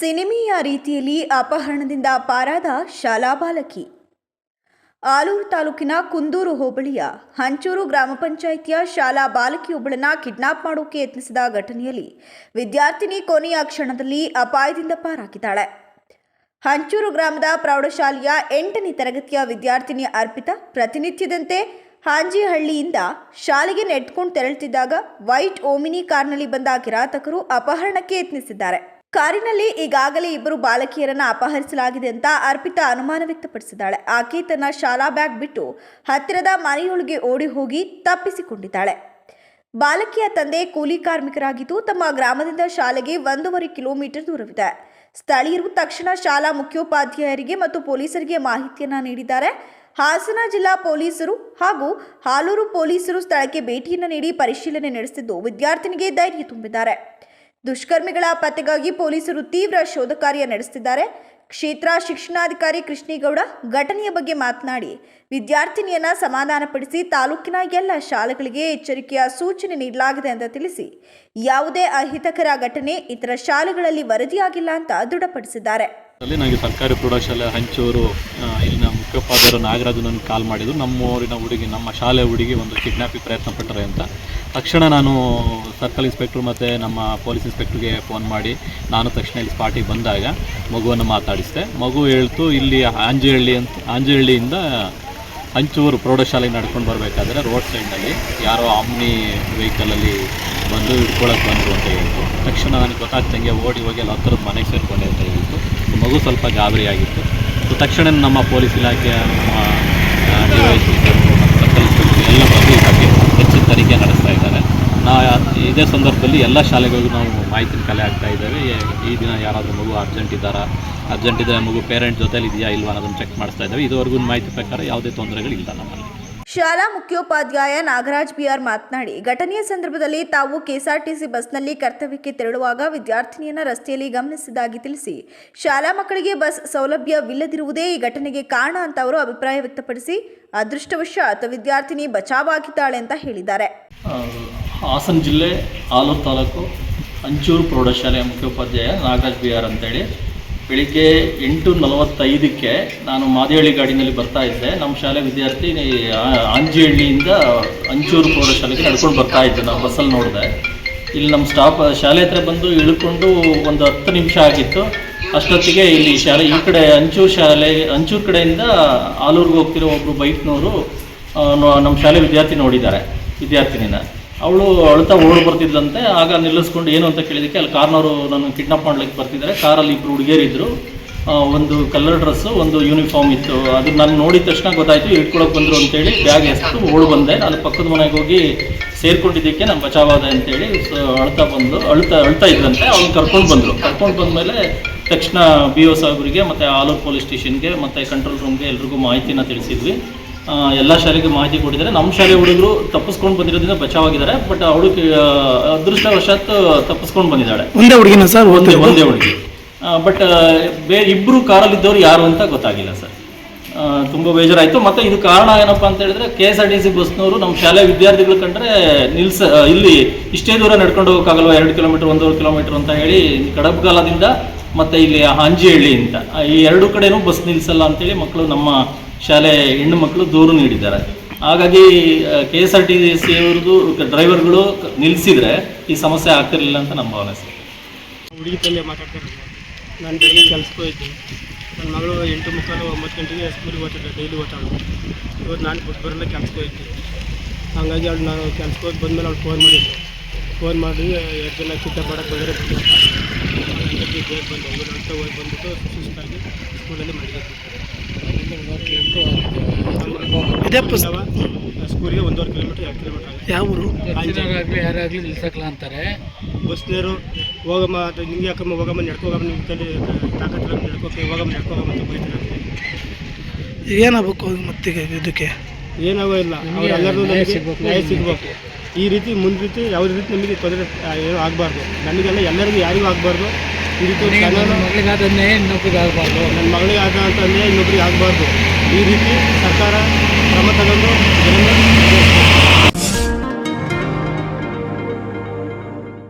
ಸಿನಿಮೀಯ ರೀತಿಯಲ್ಲಿ ಅಪಹರಣದಿಂದ ಪಾರಾದ ಶಾಲಾ ಬಾಲಕಿ. ಆಲೂರು ತಾಲೂಕಿನ ಕುಂದೂರು ಹೋಬಳಿಯ ಹಂಚೂರು ಗ್ರಾಮ ಪಂಚಾಯಿತಿಯ ಶಾಲಾ ಬಾಲಕಿಯೊಬ್ಬಳನ್ನ ಕಿಡ್ನಾಪ್ ಮಾಡೋಕೆ ಯತ್ನಿಸಿದ ಘಟನೆಯಲ್ಲಿ ವಿದ್ಯಾರ್ಥಿನಿ ಕೊನೆಯ ಕ್ಷಣದಲ್ಲಿ ಅಪಾಯದಿಂದ ಪಾರಾಗಿದ್ದಾಳೆ. ಹಂಚೂರು ಗ್ರಾಮದ ಪ್ರೌಢಶಾಲೆಯ ಎಂಟನೇ ತರಗತಿಯ ವಿದ್ಯಾರ್ಥಿನಿ ಅರ್ಪಿತ ಪ್ರತಿನಿತ್ಯದಂತೆ ಹಾಂಜಿಹಳ್ಳಿಯಿಂದ ಶಾಲೆಗೆ ನೆಟ್ಕೊಂಡು ತೆರಳುತ್ತಿದ್ದಾಗ ವೈಟ್ ಓಮಿನಿ ಕಾರ್ನಲ್ಲಿ ಬಂದ ಕಿರಾತಕರು ಅಪಹರಣಕ್ಕೆ ಯತ್ನಿಸಿದ್ದಾರೆ. ಕಾರಿನಲ್ಲಿ ಈಗಾಗಲೇ ಇಬ್ಬರು ಬಾಲಕಿಯರನ್ನ ಅಪಹರಿಸಲಾಗಿದೆ ಅಂತ ಅರ್ಪಿತಾ ಅನುಮಾನ ವ್ಯಕ್ತಪಡಿಸಿದ್ದಾಳೆ. ಆಕೆ ತನ್ನ ಶಾಲಾ ಬ್ಯಾಗ್ ಬಿಟ್ಟು ಹತ್ತಿರದ ಮನೆಯೊಳಗೆ ಓಡಿ ಹೋಗಿ ತಪ್ಪಿಸಿಕೊಂಡಿದ್ದಾಳೆ. ಬಾಲಕಿಯ ತಂದೆ ಕೂಲಿ ಕಾರ್ಮಿಕರಾಗಿದ್ದು ತಮ್ಮ ಗ್ರಾಮದಿಂದ ಶಾಲೆಗೆ ಒಂದೂವರೆ ಕಿಲೋಮೀಟರ್ ದೂರವಿದೆ. ಸ್ಥಳೀಯರು ತಕ್ಷಣ ಶಾಲಾ ಮುಖ್ಯೋಪಾಧ್ಯಾಯರಿಗೆ ಮತ್ತು ಪೊಲೀಸರಿಗೆ ಮಾಹಿತಿಯನ್ನ ನೀಡಿದ್ದಾರೆ. ಹಾಸನ ಜಿಲ್ಲಾ ಪೊಲೀಸರು ಹಾಗೂ ಹಾಲೂರು ಪೊಲೀಸರು ಸ್ಥಳಕ್ಕೆ ಭೇಟಿಯನ್ನು ನೀಡಿ ಪರಿಶೀಲನೆ ನಡೆಸಿದ್ದು ವಿದ್ಯಾರ್ಥಿನಿಗೆ ಧೈರ್ಯ ತುಂಬಿದ್ದಾರೆ. ದುಷ್ಕರ್ಮಿಗಳ ಪತ್ತೆಗಾಗಿ ಪೊಲೀಸರು ತೀವ್ರ ಶೋಧ ಕಾರ್ಯ ನಡೆಸುತ್ತಿದ್ದಾರೆ. ಕ್ಷೇತ್ರ ಶಿಕ್ಷಣಾಧಿಕಾರಿ ಕೃಷ್ಣೇಗೌಡ ಘಟನೆಯ ಬಗ್ಗೆ ಮಾತನಾಡಿ, ವಿದ್ಯಾರ್ಥಿನಿಯನ್ನ ಸಮಾಧಾನಪಡಿಸಿ ತಾಲೂಕಿನ ಎಲ್ಲ ಶಾಲೆಗಳಿಗೆ ಎಚ್ಚರಿಕೆಯ ಸೂಚನೆ ನೀಡಲಾಗಿದೆ ಅಂತ ತಿಳಿಸಿ, ಯಾವುದೇ ಅಹಿತಕರ ಘಟನೆ ಇತರ ಶಾಲೆಗಳಲ್ಲಿ ವರದಿಯಾಗಿಲ್ಲ ಅಂತ ದೃಢಪಡಿಸಿದ್ದಾರೆ. ನನಗೆ ಸರ್ಕಾರಿ ಪ್ರೌಢಶಾಲೆ ಹಂಚೂರು ಇಲ್ಲಿನ ಮುಖ್ಯೋಪಾಧ್ಯಾಯರು ನಾಗರಾಜು ನನಗೆ ಕಾಲ್ ಮಾಡಿದ್ರು. ನಮ್ಮ ಊರಿನ ಹುಡುಗಿ, ನಮ್ಮ ಶಾಲೆ ಹುಡುಗಿ ಒಂದು ಕಿಡ್ನಾಪಿಗೆ ಪ್ರಯತ್ನ ಪಟ್ಟರೆ ಅಂತ. ತಕ್ಷಣ ನಾನು ಸರ್ಕಲ್ ಇನ್ಸ್ಪೆಕ್ಟ್ರು ಮತ್ತು ನಮ್ಮ ಪೊಲೀಸ್ ಇನ್ಸ್ಪೆಕ್ಟ್ರಿಗೆ ಫೋನ್ ಮಾಡಿ ನಾನು ತಕ್ಷಣ ಇಲ್ಲಿ ಸ್ಪಾಟಿಗೆ ಬಂದಾಗ ಮಗುವನ್ನು ಮಾತಾಡಿಸಿದೆ. ಮಗು ಹೇಳ್ತು, ಇಲ್ಲಿ ಆಂಜಿಹಳ್ಳಿ ಅಂತ, ಆಂಜಿಹಳ್ಳಿಯಿಂದ ಹಂಚೂರು ಪ್ರೌಢಶಾಲೆಗೆ ನಡ್ಕೊಂಡು ಬರಬೇಕಾದ್ರೆ ರೋಡ್ ಸೈಡ್ನಲ್ಲಿ ಯಾರೋ ಆಮ್ನಿ ವೆಹಿಕಲಲ್ಲಿ ಬಂದು ಹಿಡ್ಕೊಳಕ್ಕೆ ಬಂದರು ಅಂತ ಹೇಳ್ತು. ತಕ್ಷಣ ನನಗೆ ಗೊತ್ತಾಗ್ತಂಗೆ ಓಡಿ ಹೋಗಿ ಅಲ್ಲಿ ಹತ್ತಿರದ ಮನೆಗೆ ಸೇರಿಕೊಂಡೆ ಅಂತ ಹೇಳ್ತು. ಮಗು ಸ್ವಲ್ಪ ಗಾಬರಿ ಆಗಿತ್ತು. ಸೊ ತಕ್ಷಣ ನಮ್ಮ ಪೊಲೀಸ್ ಇಲಾಖೆಯ, ನಮ್ಮ ಡಿ ವೈ ಎಲ್ಲ ಬಂದು ತನಿಖೆ ನಡೆಸ್ತಾ ಇದ್ದಾರೆ. ನಾ ಇದೇ ಸಂದರ್ಭದಲ್ಲಿ ಎಲ್ಲ ಶಾಲೆಗಳಿಗೂ ನಾವು ಮಾಹಿತಿ ಕಲೆ ಆಗ್ತಾ ಇದ್ದೇವೆ. ಈ- ದಿನ ಯಾರಾದರೂ ಮಗು ಅರ್ಜೆಂಟ್ ಇದ್ದಾರಾ? ಅರ್ಜೆಂಟ್ ಇದ್ದರೆ ಮಗು ಪೇರೆಂಟ್ ಜೊತೆಲಿ ಇದೆಯಾ ಇಲ್ವಾ ಅನ್ನೋದನ್ನು ಚೆಕ್ ಮಾಡಿಸ್ತಾ ಇದ್ದೇವೆ. ಇದುವರೆಗೂ ಮಾಹಿತಿ ಪ್ರಕಾರ ಯಾವುದೇ ತೊಂದರೆಗಳಿಲ್ಲ ನಮ್ಮಲ್ಲಿ. ಶಾಲಾ ಮುಖ್ಯೋಪಾಧ್ಯಾಯ ನಾಗರಾಜ್ ಬಿಆರ್ ಮಾತನಾಡಿ, ಘಟನೆಯ ಸಂದರ್ಭದಲ್ಲಿ ತಾವು ಕೆಎಸ್ಆರ್ಟಿಸಿ ಬಸ್ನಲ್ಲಿ ಕರ್ತವ್ಯಕ್ಕೆ ತೆರಳುವಾಗ ವಿದ್ಯಾರ್ಥಿನಿಯನ್ನ ರಸ್ತೆಯಲ್ಲಿ ಗಮನಿಸಿದ್ದಾಗಿ ತಿಳಿಸಿ, ಶಾಲಾ ಮಕ್ಕಳಿಗೆ ಬಸ್ ಸೌಲಭ್ಯವಿಲ್ಲದಿರುವುದೇ ಈ ಘಟನೆಗೆ ಕಾರಣ ಅಂತ ಅವರು ಅಭಿಪ್ರಾಯ ವ್ಯಕ್ತಪಡಿಸಿ, ಅದೃಷ್ಟವಶಾತ್ ವಿದ್ಯಾರ್ಥಿನಿ ಬಚಾವಾಗಿದ್ದಾಳೆ ಅಂತ ಹೇಳಿದ್ದಾರೆ. ಹಾಸನ ಜಿಲ್ಲೆ ಆಲೂರು ತಾಲೂಕು ಅಂಚೂರು ಪ್ರೌಢಶಾಲೆಯ ಮುಖ್ಯೋಪಾಧ್ಯಾಯ ನಾಗರಾಜ್ ಬಿಆರ್ ಅಂತೇಳಿ. ಬೆಳಿಗ್ಗೆ ಎಂಟು ನಲವತ್ತೈದಕ್ಕೆ ನಾನು ಮಾದೇಹಳ್ಳಿ ಗಾಡಿನಲ್ಲಿ ಬರ್ತಾ ಇದ್ದೆ. ನಮ್ಮ ಶಾಲೆ ವಿದ್ಯಾರ್ಥಿ ಅಂಜಿಹಳ್ಳಿಯಿಂದ ಅಂಚೂರು ಪ್ರೌಢಶಾಲೆಗೆ ನಡ್ಕೊಂಡು ಬರ್ತಾ ಇದ್ದೆ. ನಾವು ಬಸ್ಸಲ್ಲಿ ನೋಡಿದೆ. ಇಲ್ಲಿ ನಮ್ಮ ಸ್ಟಾಪ್ ಶಾಲೆ ಹತ್ರ ಬಂದು ಇಳ್ಕೊಂಡು ಒಂದು ಹತ್ತು ನಿಮಿಷ ಆಗಿತ್ತು. ಅಷ್ಟೊತ್ತಿಗೆ ಇಲ್ಲಿ ಶಾಲೆ, ಈ ಕಡೆ ಅಂಚೂರು ಶಾಲೆ ಅಂಚೂರು ಕಡೆಯಿಂದ ಆಲೂರಿಗೆ ಹೋಗ್ತಿರೋ ಒಬ್ಬರು ಬೈಕ್ನವರು ನಮ್ಮ ಶಾಲೆ ವಿದ್ಯಾರ್ಥಿ ನೋಡಿದ್ದಾರೆ, ವಿದ್ಯಾರ್ಥಿನಿನ. ಅವಳು ಅಳ್ತಾ ಓಡ್ ಬರ್ತಿದ್ಲಂತೆ, ಆಗ ನಿಲ್ಲಿಸ್ಕೊಂಡು ಏನು ಅಂತ ಕೇಳಿದಕ್ಕೆ ಅಲ್ಲಿ ಕಾರ್ನವರು ನನ್ನ ಕಿಡ್ನಾಪ್ ಮಾಡ್ಲಿಕ್ಕೆ ಬರ್ತಿದ್ದಾರೆ. ಕಾರಲ್ಲಿ ಇಬ್ಬರು ಹುಡುಗಿಯರಿದ್ರು. ಒಂದು ಕಲರ್ ಡ್ರೆಸ್ಸು ಒಂದು ಯೂನಿಫಾರ್ಮ್ ಇತ್ತು. ಅದು ನಾನು ನೋಡಿದ ತಕ್ಷಣ ಗೊತ್ತಾಯ್ತು ಇಟ್ಕೊಳಕ್ಕೆ ಬಂದರು ಅಂತೇಳಿ ಬ್ಯಾಗ್ ಎಸ್ತು, ಓಡ್ ಬಂದೆ. ನಾನು ಪಕ್ಕದ ಮನೆಗೆ ಹೋಗಿ ಸೇರ್ಕೊಂಡಿದ್ದಕ್ಕೆ ನಾನು ಬಚಾವಾದೆ ಅಂತೇಳಿ, ಸೊ, ಅಳ್ತಾ ಬಂದು, ಅಳ್ತಾ ಅಳ್ತಾ ಇದ್ರಂತೆ ಅವ್ನು ಕರ್ಕೊಂಡು ಬಂದರು. ಕರ್ಕೊಂಡು ಬಂದಮೇಲೆ ತಕ್ಷಣ ಬಿ ಒ ಸಾಹೇಬರಿಗೆ ಮತ್ತು ಆಲೂರು ಪೊಲೀಸ್ ಸ್ಟೇಷನ್ಗೆ ಮತ್ತು ಕಂಟ್ರೋಲ್ ರೂಮ್ಗೆ ಎಲ್ರಿಗೂ ಮಾಹಿತಿನ ತಿಳಿಸಿದ್ವಿ. ಎಲ್ಲ ಶಾಲೆಗೆ ಮಾಹಿತಿ ಕೊಟ್ಟಿದ್ದಾರೆ. ನಮ್ಮ ಶಾಲೆ ಹುಡುಗರು ತಪ್ಪಿಸ್ಕೊಂಡು ಬಂದಿರೋದ್ರಿಂದ ಬಚಾವಾಗಿದ್ದಾರೆ. ಬಟ್ ಅವಳು ಅದೃಷ್ಟವಶಾತ್ ತಪ್ಪಿಸ್ಕೊಂಡು ಬಂದಿದ್ದಾಳೆ. ಒಂದೇ ಹುಡುಗಿನ ಸರ್? ಒಂದೇ ಒಂದೇ ಹುಡುಗಿ. ಬಟ್ ಬೇ ಇಬ್ಬರು ಕಾರಲ್ಲಿದ್ದವ್ರು ಯಾರು ಅಂತ ಗೊತ್ತಾಗಿಲ್ಲ ಸರ್. ತುಂಬ ಬೇಜಾರಾಯಿತು. ಮತ್ತು ಇದು ಕಾರಣ ಏನಪ್ಪ ಅಂತ ಹೇಳಿದ್ರೆ K S R T C ಬಸ್ನವರು ನಮ್ಮ ಶಾಲೆ ವಿದ್ಯಾರ್ಥಿಗಳು ಕಂಡ್ರೆ ನಿಲ್ಸ ಇಲ್ಲಿ ಇಷ್ಟೇ ದೂರ ನಡ್ಕೊಂಡು ಹೋಗೋಕ್ಕಾಗಲ್ವ? ಎರಡು ಕಿಲೋಮೀಟರ್ ಒಂದೂವರೆ ಕಿಲೋಮೀಟರ್ ಅಂತ ಹೇಳಿ ಕಡಬ್ಗಾಲದಿಂದ ಮತ್ತು ಇಲ್ಲಿ ಹಾಂಜಿಹಳ್ಳಿ ಅಂತ. ಈ ಎರಡು ಕಡೆನೂ ಬಸ್ ನಿಲ್ಲಿಸಲ್ಲ ಅಂತೇಳಿ ಮಕ್ಕಳು ನಮ್ಮ ಶಾಲೆ ಹೆಣ್ಣು ಮಕ್ಕಳು ದೂರು ನೀಡಿದ್ದಾರೆ. ಹಾಗಾಗಿ K S R T C ಅವ್ರದ್ದು ಡ್ರೈವರ್ಗಳು ನಿಲ್ಲಿಸಿದ್ರೆ ಈ ಸಮಸ್ಯೆ ಆಗ್ತಿರಲಿಲ್ಲ ಅಂತ ನಮ್ಮ ಭಾವನೆ ಸರ್. ಹುಡುಗಿ ತಂದೆ ಮಾತಾಡ್ತಾರೆ. ನಾನು ಬೆಳಿಗ್ಗೆ ಕೆಲಸಕ್ಕೆ ಹೋಗಿದ್ದೆ. ನನ್ನ ಮಗಳು ಎಂಟು ಮುಕ್ಕಾಲು ಒಂಬತ್ತು ಗಂಟೆಗೆ ಸ್ಕೂಲಿಗೆ ಓದ್ತಿದ್ದೆ ಡೈಲಿ ಓದ್ತಾಳು ಇವತ್ತು ನಾನು ಬರಲ್ಲ ಕೆಲಸಕ್ಕೆ ಹೋಗಿದ್ದೆ. ಹಾಗಾಗಿ ಅವಳು ನಾನು ಕೆಲಸಕ್ಕೆ ಹೋಗಿ ಬಂದಮೇಲೆ ಅವ್ಳು ಫೋನ್ ಮಾಡಿದ್ದೆ ಫೋನ್ ಮಾಡಿ ಎರಡು ಜನ ಚಿತ್ತ ಮಾಡಕ್ಕೆ ಬಂದರೆ ಬೇಗ ಬಂದು. ಹೋಗಿ ಬಂದ್ಬಿಟ್ಟು ಸುಸ್ತಾಗಿ ಸ್ಕೂಲಲ್ಲಿ ಮಲಗಿದ್ದೆ ಇದೇ ಸ್ಕೂಲಿಗೆ ಒಂದೂವರೆ ಕಿಲೋಮೀಟ್ರ್ ಎರಡು ಕಿಲೋಮೀಟ್ರ್ ಆಗುತ್ತೆ ಯಾವ ಊರು? ಆಗಲಿ ಯಾರಾಗಲಿ ನಿಲ್ಸಕ್ಲ ಅಂತಾರೆ. ಬಸ್ನೇರು ಹೋಗಮ್ಮ ಅದು ನಿಂಗೆ ಯಾಕಮ್ಮ ಹೋಗಮ್ಮ ನಡ್ಕೊ ಹೋಗಮ್ಮ ನಿಮ್ಮ ತಲೆ ತಾಕತ್ತಿಲ್ಲ ನಡ್ಕೋಕೆ ಹೋಗಮ್ಮ ನಡ್ಕೊ ಹೋಗಮ್ಮ ಅಂತ ಬೈತಾರೆ ಏನಾಗಬೇಕು ಮತ್ತಿಗೆ ಇದಕ್ಕೆ? ಏನಾಗೋ ಇಲ್ಲ. ಅವರೆಲ್ಲರೂ ನಮಗೆ ನ್ಯಾಯ ಸಿಗಬೇಕು. ಈ ರೀತಿ ಮುಂದೆ ರೀತಿ ಯಾವುದೇ ರೀತಿ ನಮಗೆ ತೊಂದರೆ ಏನು ಏನೂ ಆಗಬಾರ್ದು. ನಮಗೆಲ್ಲ ಎಲ್ಲರಿಗೂ ಯಾರಿಗೂ ಆಗಬಾರ್ದು. ಈ ರೀತಿ ಕಾನೂನು ಮಗಳಿಗಾದನ್ನೇ ಇನ್ನೊಬ್ರಿಗೆ ಆಗಬಾರ್ದು. ನನ್ನ ಮಗಳಿಗೆ ಆದ ಇನ್ನೊಬ್ರಿಗೆ ಆಗಬಾರ್ದು. ಈ ರೀತಿ ಸರ್ಕಾರ ಕ್ರಮ ತಗೊಂಡು ಜನರನ್ನ